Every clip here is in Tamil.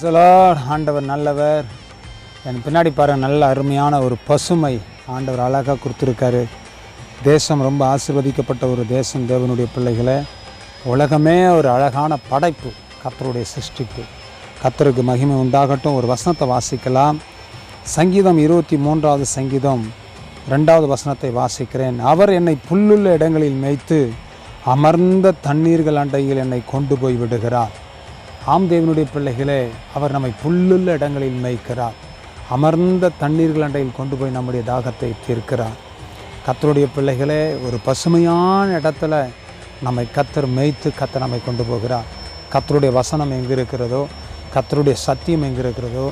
சொலார் ஆண்டவர் நல்லவர். என் பின்னாடி பாரு நல்ல அருமையான ஒரு பசுமை ஆண்டவர் அழகாக கொடுத்துருக்காரு. தேசம் ரொம்ப ஆசீர்வதிக்கப்பட்ட ஒரு தேசம் தேவனுடைய பிள்ளைகளை. உலகமே ஒரு அழகான படைப்பு கத்தருடைய சிருஷ்டிப்பு. கத்தருக்கு மகிமை உண்டாகட்டும் ஒரு வசனத்தை வாசிக்கலாம். சங்கீதம் இருபத்தி மூன்றாவது சங்கீதம் ரெண்டாவது வசனத்தை வாசிக்கிறேன். அவர் என்னை புல்லுள்ள இடங்களில் மேய்த்து அமர்ந்த தண்ணீர்கள் அண்டையில் என்னை கொண்டு போய் விடுகிறார். ஆம் தேவனுடைய பிள்ளைகளே அவர் நம்மை புல்லுள்ள இடங்களில் மேய்க்கிறார். அமர்ந்த தண்ணீர்கள் அண்டையில் கொண்டு போய் நம்முடைய தாகத்தை தீர்க்கிறார். கத்தருடைய பிள்ளைகளே ஒரு பசுமையான இடத்துல நம்மை கத்தர் மேய்த்து கத்தர் நம்மை கொண்டு போகிறார். கத்தருடைய வசனம் எங்கே இருக்கிறதோ கத்தருடைய சத்தியம் எங்கே இருக்கிறதோ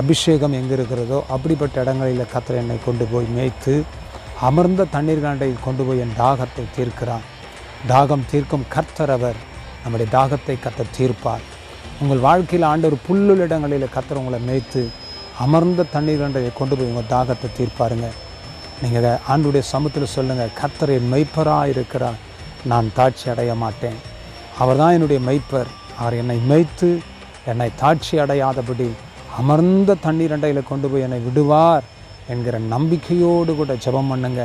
அபிஷேகம் எங்கே இருக்கிறதோ அப்படிப்பட்ட இடங்களில் கத்தர் என்னை கொண்டு போய் மேய்த்து அமர்ந்த தண்ணீர்கள் அண்டையில் கொண்டு போய் என் தாகத்தை தீர்க்கிறார். தாகம் தீர்க்கும் கர்த்தர் அவர் நம்முடைய தாகத்தை கத்தர் தீர்ப்பார். உங்கள் வாழ்க்கையில் ஆண்டவர் புல்லுள்ள இடங்களில் கத்தர் உங்களை மேய்த்து அமர்ந்த தண்ணீர் கண்டையை கொண்டு போய் உங்கள் தாகத்தை தீர்ப்பாருங்க. நீங்கள் ஆண்டுடைய சமூகத்தில் சொல்லுங்கள் கத்தர் என் மெய்ப்பராக இருக்கிறார். நான் தாட்சி அடைய மாட்டேன். அவர் தான் என்னுடைய மெய்ப்பர். அவர் என்னை மேய்த்து என்னை தாட்சி அடையாதபடி அமர்ந்த தண்ணீர் அண்டையில் கொண்டு போய் என்னை விடுவார் என்கிற நம்பிக்கையோடு கூட ஜெபம் பண்ணுங்க.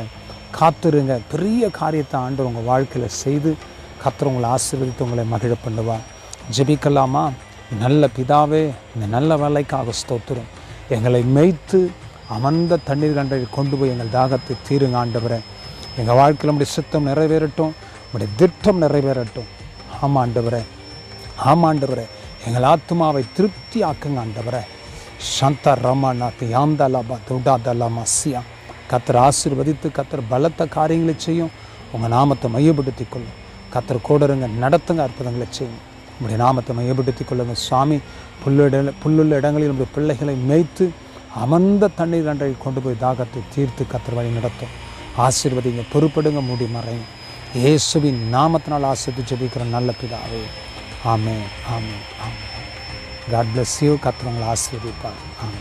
காத்துருங்க. பெரிய காரியத்தை ஆண்டு உங்கள் வாழ்க்கையில் செய்து கத்துறவங்களை ஆசீர்வதித்து உங்களை மகிழ பண்ணுவார். ஜெபிக்கலாமா? நல்ல பிதாவே இந்த நல்ல வேலைக்காக ஸ்தோத்திரம். எங்களை மேய்த்து அமர்ந்த தண்ணீர் கண்டை கொண்டு போய் எங்கள் தாகத்தை தீருங்க ஆண்டவரே. எங்கள் வாழ்க்கையில் நம்முடைய சித்தம் நிறைவேறட்டும் நம்முடைய திட்டம் நிறைவேறட்டும். ஆமாம் ஆண்டவரே. ஆமாம் ஆண்டவரே. எங்கள் ஆத்மாவை திருப்தி ஆக்குங்க ஆண்டவரே. சந்த ரமநாத் யாந்தலாபா துடாதலா மசியா கத்தர் ஆசீர்வதித்து கத்தர் பலத்த காரியங்களை செய்யும். உங்கள் நாமத்தை மையப்படுத்திக் கொள்ளும் கத்தர் கூடருங்க நடத்துங்க அற்புதங்களை செய்யும். உங்களுடைய நாமத்தை மையப்படுத்திக் கொள்ளுங்கள் சுவாமி புல்லுட புல்லுள்ள இடங்களில் நம்முடைய பிள்ளைகளை மேய்த்து அமர்ந்த தண்ணீர் அன்றை கொண்டு போய் தாகத்தை தீர்த்து கத்திர வழி நடத்தும். ஆசீர்வதிங்க பொறுப்படுங்க மூடி மறையும். இயேசுவின் நாமத்தினால் ஆசிரித்து ஜெபிக்கிற நல்ல பிதாவே. ஆமே ஆமே ஆமே காட் பிளஸ் யூ கத்திரவங்களை உங்களை ஆசீர்வதிப்பார். ஆமே